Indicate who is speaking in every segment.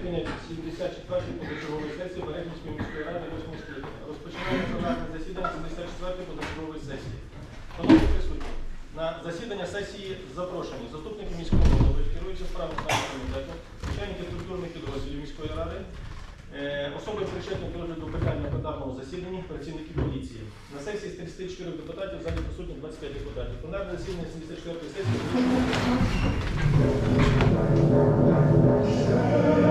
Speaker 1: скликання 74-ї позачергової сесії Берегівської міської ради 8 скликання. Розпочинаємо пленарне засідання 74-ї позачергової сесії. Шановні присутні, на засідання сесії запрошені заступники міського голови, керуючі справами комітету, начальники структурних підрозділів міської ради, е, особи причетні до розгляду питань на пленарному засіданні, працівники поліції. На сесії з 34 депутатів в залі присутні 25 депутатів. Пленарне засідання 74-ї сесії Шановні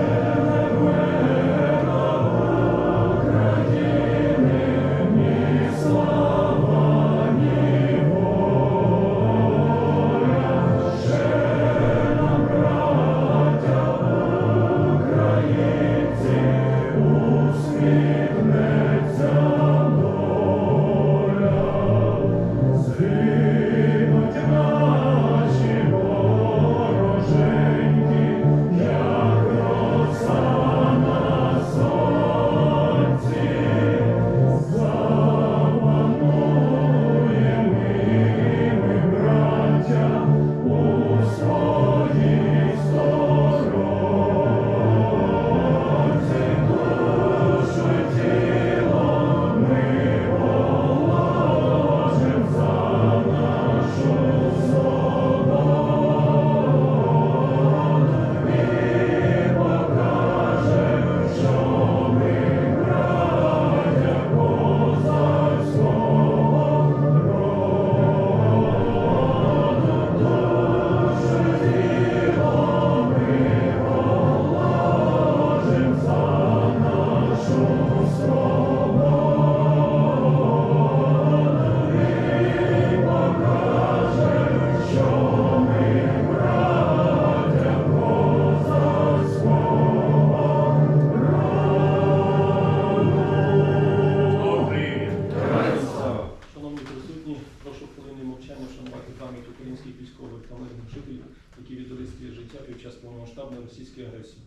Speaker 1: які віддали своє життя під час повномасштабної російської агресії.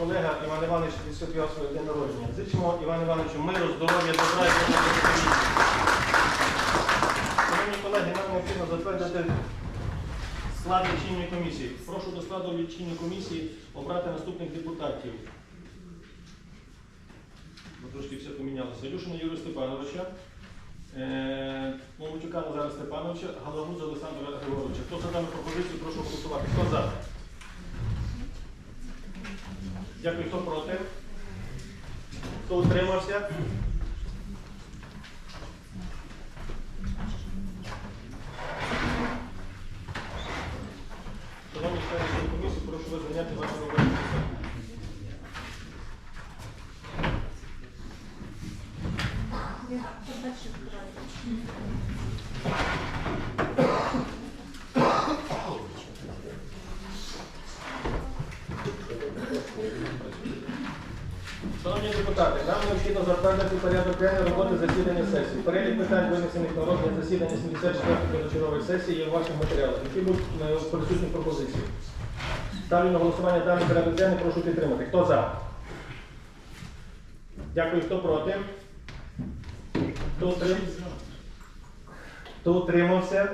Speaker 1: Колега Іван Іванович відсвяткував своє день народження. Зичимо Івану Івановичу миру, здоров'я, добра і. Шановні колеги, нам необхідно затвердити склад лічильної комісії. Прошу до складу лічильної комісії обрати наступних депутатів. Бо трошки все помінялося. Ілюшина Юрія Степановича, е, Момочука Назара Степановича, Галагуза Олександра Григоровича. Хто за дану пропозицію, прошу голосувати. Хто за? Дякую, хто проти? Хто утримався? Шановні члени комісії, прошу вас зайняти ваші депутати, нам необхідно затвердити порядок денний роботи засідання сесії. Перелік питань, винесених на розгляд засідання 74-ї позачергової сесії, є у ваших матеріалах. Які будуть е, присутні пропозиції? Ставлю на голосування даний порядок денний, прошу підтримати. Хто за? Дякую. Хто проти? Хто утримався?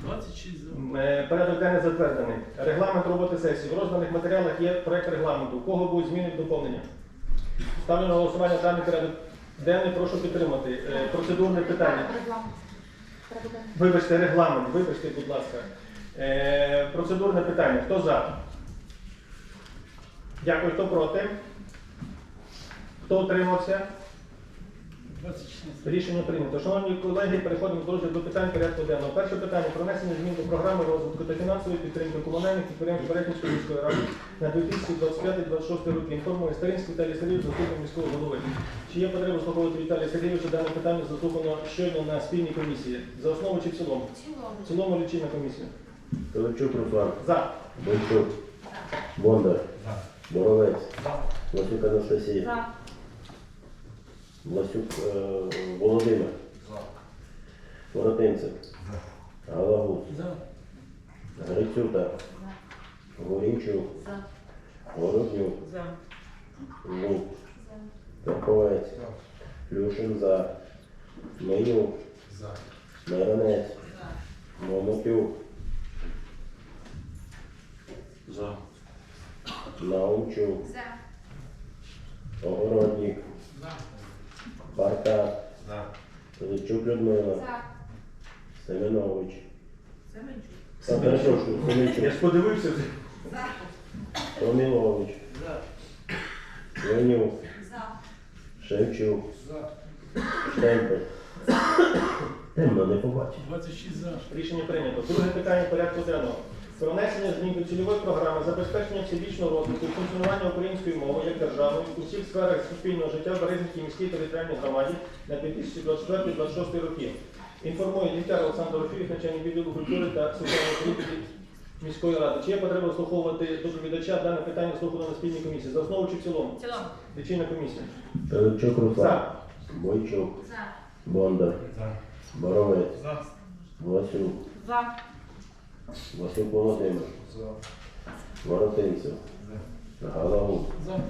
Speaker 1: Хто утримався?
Speaker 2: 26 за.
Speaker 1: Е, Порядок денний затверджений. Регламент роботи сесії. В розданих матеріалах є проект регламенту. У кого будуть зміни і доповнення? Ставлю на голосування даний порядок денний. Прошу підтримати. Е, Процедурне питання. Вибачте, регламент. Вибачте, будь ласка. Е, Процедурне питання. Хто за? Дякую. Хто проти? Хто утримався?
Speaker 2: 26
Speaker 1: Рішення прийнято. Шановні колеги, переходимо до розгляду питань порядку денного. Перше питання про внесення змін до програми розвитку та фінансової підтримки комунальних підприємств Берегівської міської ради на 2025-2026 роки. Інформує Старинський Віталій Сергійович, заступник міського голови. Чи є потреба слуховувати Віталія Сергійовича дане питання заслухано щойно на спільній комісії? За основу чи в цілому? В цілому лічильна комісія.
Speaker 2: Пилипчук Руслан,
Speaker 1: За.
Speaker 2: Бойчук, Бондар, Боровець, Власюк Анастасія, Власюк е, Володимир, Воротинцев, Галагус, Грицюта, Горінчук, Городнюк, Лук, Карповець, Плюшин за, Менюк, Миронець, Момотюк, Наумчук, Огородник, Барта, Пилипчук Людмила, Семенович. Та, перепрошую,
Speaker 1: Я
Speaker 2: Семенчук,
Speaker 1: ж подивився. За.
Speaker 2: Томілович, Ленюк, Шевчук, За. Штемпель. Темно не побачив.
Speaker 3: 26 за.
Speaker 1: Рішення прийнято. Друге питання порядку денного. Про внесення змін до цільової програми забезпечення всебічного розвитку і функціонування української мови як державної у всіх сферах суспільного життя в Березнівській міській територіальній громаді на 2024-2026 роки. Інформує Літяр Олександр Дорофійович, начальник відділу культури та соціальної політики міської ради. Чи є потреба слуховувати доповідача дане питання слухано на спільній комісії? За основу чи в цілому? Лічильна комісія.
Speaker 2: Руслан,
Speaker 1: За.
Speaker 2: Бойчук, За. Бондар, Боровець, За. Власюк, Власюк Володимир, Воротинцев, Галагус,
Speaker 3: За.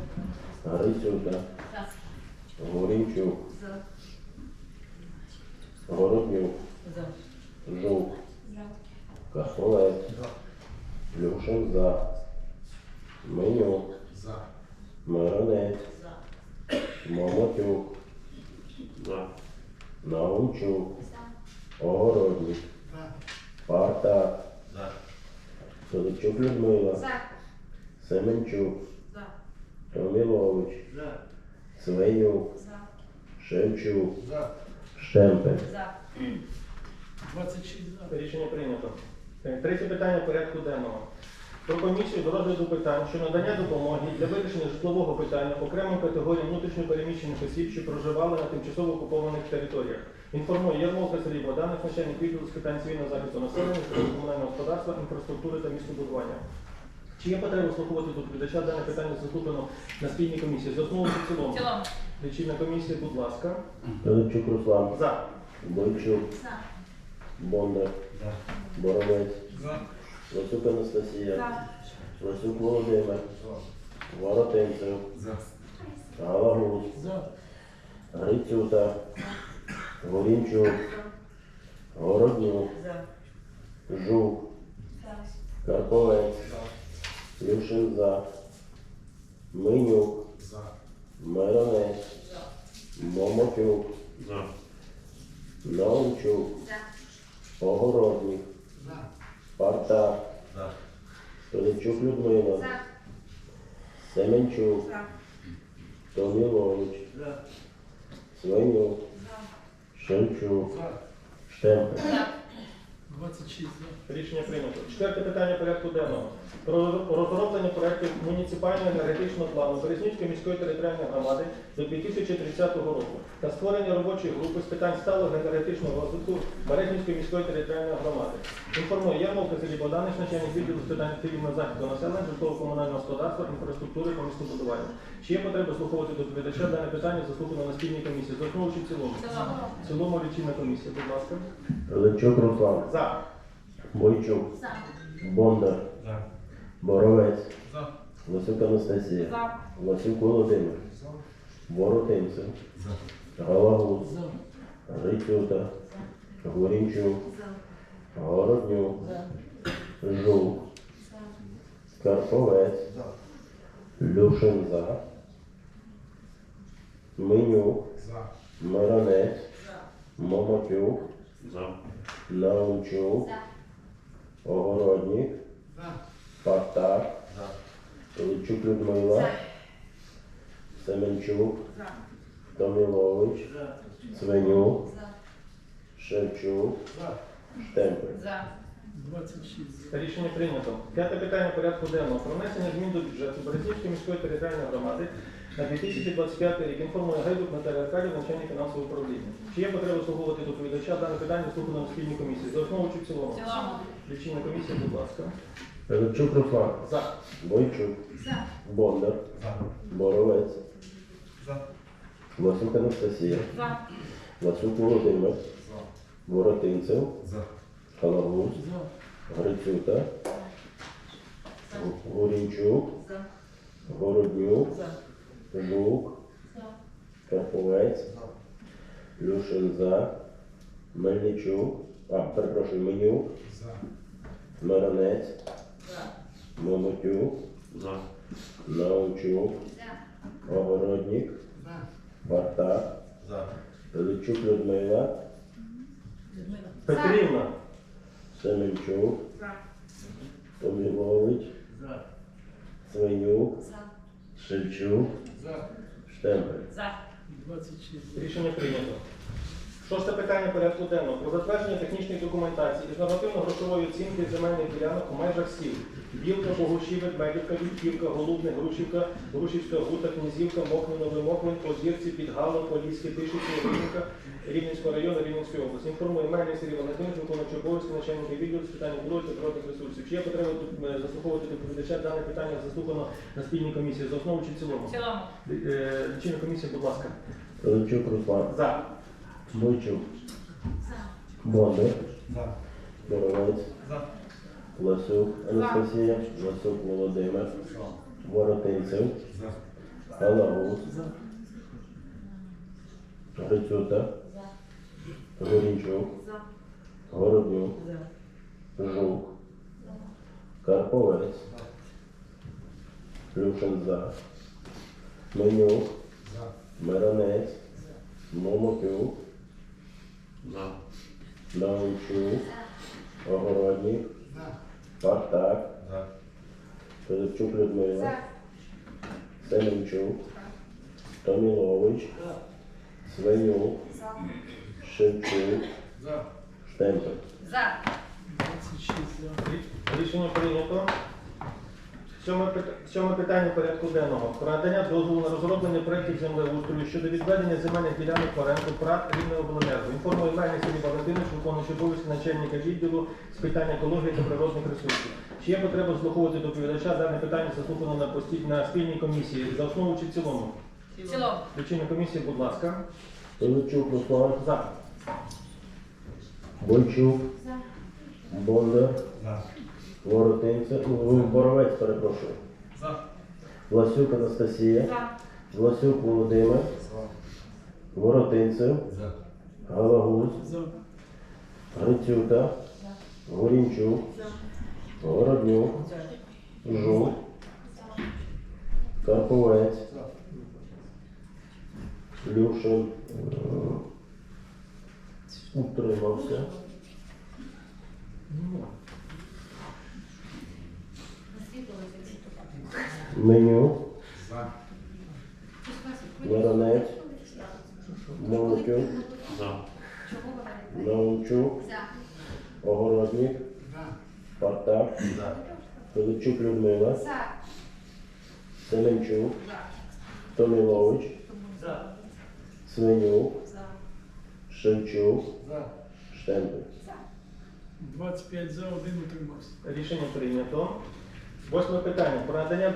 Speaker 2: Грицюта, Горінчук, Городнюк, Жук, Кахолець, Люшин за, Менюк, Миронець, Момотюк, Наумчук, Огородник, Парта, Пилипчук Людмила, Семенчук, Томілович, Свинюк, Шевчук, Штемпель.
Speaker 3: 26 за.
Speaker 1: Рішення прийнято. Третє питання порядку денного. Про комісію до розгляду питань щодо надання допомоги для вирішення житлового питання окремим категоріям внутрішньопереміщених осіб, що проживали на тимчасово окупованих територіях. Інформує Ярмолка Сергій Богданов, начальник відділу з питань цивільного захисту населення, комунального господарства, інфраструктури та містобудування. Чи є потреба слухувати доповідача дане питання заслухано на спільній комісії? За основу чи в цілому? Лічильна комісія, будь ласка.
Speaker 2: Пилипчук Руслан,
Speaker 1: За.
Speaker 2: Бойчук, Бондар, Боровець, Власюк Анастасія, Власюк Володимир, Воротинцев, Галагус,
Speaker 3: За.
Speaker 2: Грицюта, Горінчук, Городнюк, Жук, Карповець, Люшин за, Минюк, Миронець, Момотюк, Наумчук, Огородник, Парта, Пилипчук Людмила, Семенчук, Томілович, Свинюк, Шевчук, Штемпель.
Speaker 3: 26.
Speaker 1: Рішення прийнято. Четверте питання порядку денного. Про розроблення проєктів муніципального енергетичного плану Березнівської міської територіальної громади до 2030 року та створення робочої групи з питань сталого енергетичного розвитку Березнівської міської територіальної громади. Інформує Ярмолка Сергій Богданич, начальник відділу з питань цивільного захисту населення, житлово-комунального господарства, інфраструктури та містобудування. Чи є потреба слуховувати доповідача дане питання заслухано на спільній комісії? За чи в цілому? В цілому лічильна комісія, будь ласка.
Speaker 2: Пилипчук Руслан,
Speaker 1: За.
Speaker 2: Бойчук, Бондар, Боровець, Власюк Анастасія, Власюк Володимир, Воротинцев, Галагус,
Speaker 3: За.
Speaker 2: Грицюта, Горінчук, Городнюк, Жук, Карповець, Люшин за, Минюк, Миронець, Момотюк, Наумчук, Огородник, Партак, Пилипчук Людмила, Семенчук, Томілович, Свинюк, Шевчук, Штемпель.
Speaker 3: 26.
Speaker 1: Рішення прийнято. П'яте питання порядку денного. Про внесення змін до бюджету Березнівської міської територіальної громади на 2025 рік. Інформує Гайдук Наталія Аркадівна, начальник фінансового управління. Чи є потреба слугувати доповідача дане питання слухано на спільній комісії? За основу чи в цілому?
Speaker 4: В цілому.
Speaker 1: Лічильна комісія, будь ласка.
Speaker 2: Пилипчук Руслан.
Speaker 1: За.
Speaker 2: Бойчук.
Speaker 4: За.
Speaker 2: Бондар. Боровець. Власюк Анастасія.
Speaker 4: За.
Speaker 2: Власюк Володимир. Воротинцев. Халагус.
Speaker 3: За.
Speaker 2: Грицюта. Горінчук.
Speaker 4: За.
Speaker 2: Городнюк.
Speaker 4: За.
Speaker 2: Жук.
Speaker 4: За.
Speaker 2: Карповець. Люшин за. Мельничук. А, перепрошую, Менюк. Миронець.
Speaker 4: За.
Speaker 2: Момотюк. Наумчук. Огородник. Вартак. Пилипчук Людмила.
Speaker 4: Людмила.
Speaker 1: Петрівна.
Speaker 2: Семенчук.
Speaker 4: За.
Speaker 2: Томілович. Свинюк.
Speaker 4: За.
Speaker 2: Шевчук. Штемпель.
Speaker 4: За.
Speaker 3: 26.
Speaker 1: Рішення прийнято. Шосте питання порядку денного. Про затвердження технічної документації із нормативно-грошової оцінки земельних ділянок у межах сіл. Білка, Богушівець, Медівка, Вітківка, Голубне, Грушівка, Грушівська, Гута, Князівка, Мокне, Новий Моквин, Озірці, Підгало, Поліське, Тишиці, Рівненка, Рівненського району, Рівненської області. Інформує Мельник Сергій Валентинович, виконуючий обов'язки начальника відділу з питань екології та природних ресурсів. Чи є потреба тут е, заслуховувати доповідача? Дане питання заслухано на спільній комісії. За основу чи в цілому?
Speaker 4: В цілому.
Speaker 1: Е, Лічильна комісія, будь ласка.
Speaker 2: Руслан.
Speaker 1: За.
Speaker 2: Бойчук.
Speaker 4: За.
Speaker 2: Бондар. Боровець. Власюк Анастасія. Власюк Володимир. Воротинцев. Халагус.
Speaker 3: За.
Speaker 2: Грицюта. Горінчук.
Speaker 4: За.
Speaker 2: Городнюк.
Speaker 4: За.
Speaker 2: Жук. Карповець. Люшин за. Менюк. Миронець. Момотюк. Наумчук. Огородник. Партак. Пилипчук Людмила. Семенчук. Томілович. Свинюк. Шевчук. Штемпель.
Speaker 4: За.
Speaker 3: 26 за.
Speaker 1: Рішення прийнято. Сьоме, пит- сьоме питання порядку денного. Про надання дозволу на розроблення проєктів землеустрою щодо відведення земельних ділянок в оренду ПРАТ Рівнеобленерго. Інформує Мельник Сергій Валентинович, виконуючий обов'язки начальника відділу з питань екології та природних ресурсів. Чи є потреба слуховувати доповідача? Дане питання заслухано на, постій... на спільній комісії. За основу чи в цілому?
Speaker 4: В цілому.
Speaker 1: Лічильна комісія, будь ласка.
Speaker 2: Пилипчук Руслан.
Speaker 1: За.
Speaker 2: Бойчук.
Speaker 4: За.
Speaker 2: Бондар. Воротинцев. ну, Боровець, перепрошую. Власюк Анастасія.
Speaker 4: За.
Speaker 2: Власюк Володимир. Воротинцев. Галагуз.
Speaker 3: За.
Speaker 2: Грицюта. Горінчук. Городнюк. Жук. Карповець. Люшин. е, Утримався. Меню. Миронець. Молотюк. Наумчук. Огородник. Партак. Пилипчук Людмила.
Speaker 4: За.
Speaker 2: Семенчук. Томілович. Свинюк.
Speaker 4: За.
Speaker 2: Шевчук. Штемпель.
Speaker 3: 25 за, один утримався.
Speaker 1: Рішення прийнято. Восьме питання. Про надання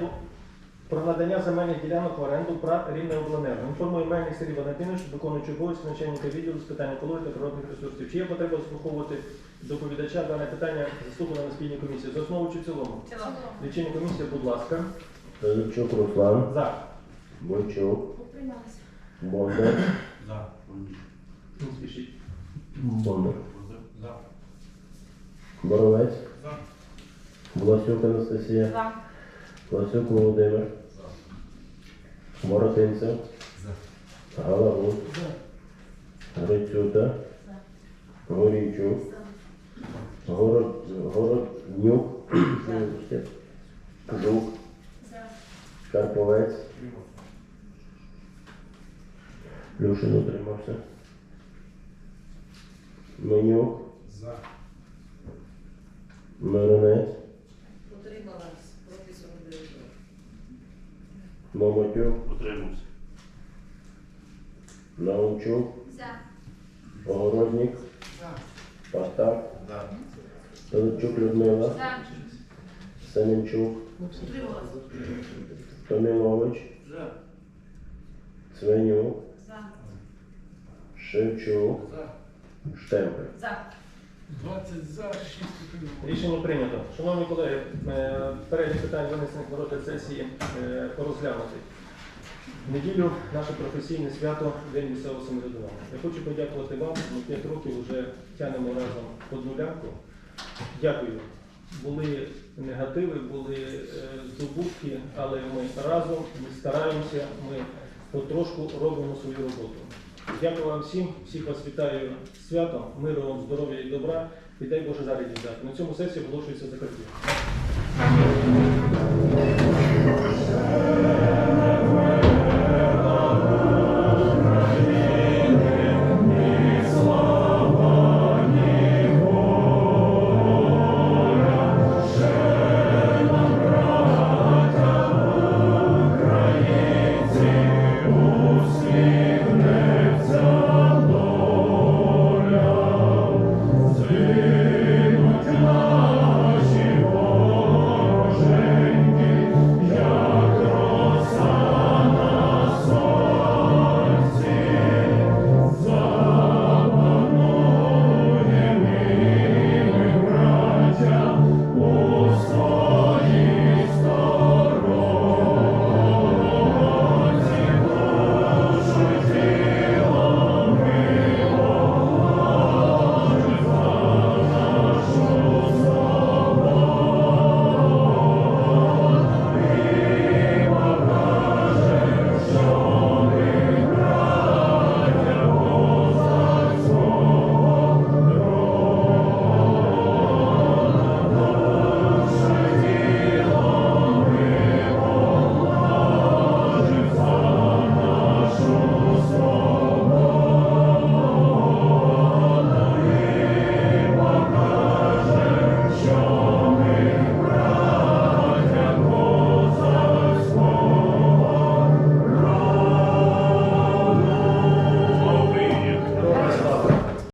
Speaker 1: про надання земельних ділянок в оренду ПРАТ Рівнеобленерго. Інформує Мельник Сергій Валентинович, виконуючий обов'язки начальника відділу з питань екології та природних ресурсів. Чи є потреба заслуховувати доповідача дане питання заслухано на спільній комісії? За основу чи в цілому?
Speaker 4: Цілому.
Speaker 1: Лічильна комісія, будь ласка.
Speaker 2: Пилипчук Руслан.
Speaker 1: За.
Speaker 2: Бойчук. Бондар.
Speaker 1: Не спішіть.
Speaker 2: Бондар. Боровець. Власюк Анастасія.
Speaker 4: За.
Speaker 2: Власюк Володимир. Воротинцев. Галагуз.
Speaker 3: За.
Speaker 2: Грицюта. Горінчук. Город, Городнюк. Вибачте. Жук. Карповець. Люшин утримався. Менюк. Миронець. Момотюк,
Speaker 5: Утримався.
Speaker 2: Наумчук,
Speaker 4: За.
Speaker 2: Огородник,
Speaker 3: За.
Speaker 2: Пастак,
Speaker 5: За.
Speaker 2: Пилипчук Людмила,
Speaker 4: За.
Speaker 2: Семенчук,
Speaker 4: Утрималась.
Speaker 2: Томілович,
Speaker 3: За.
Speaker 2: Цвенюк,
Speaker 4: За.
Speaker 2: Шевчук,
Speaker 3: За.
Speaker 2: Штемпель.
Speaker 4: За.
Speaker 3: 20 за, 6 утрималось.
Speaker 1: Рішення прийнято. Шановні колеги, е, перелік питань винесених на розгляд сесії е, порозглянути. В неділю наше професійне свято День місцевого самоврядування. Я хочу подякувати вам. Ми 5 років вже тянемо разом одну лямку. Дякую. Були негативи, були е, здобутки, але ми разом, ми стараємося, ми потрошку робимо свою роботу. Дякую вам всім, всіх вас вітаю святом, миру вам, здоров'я і добра. І дай Боже зараз дати. На цьому сесії оголошується закриття.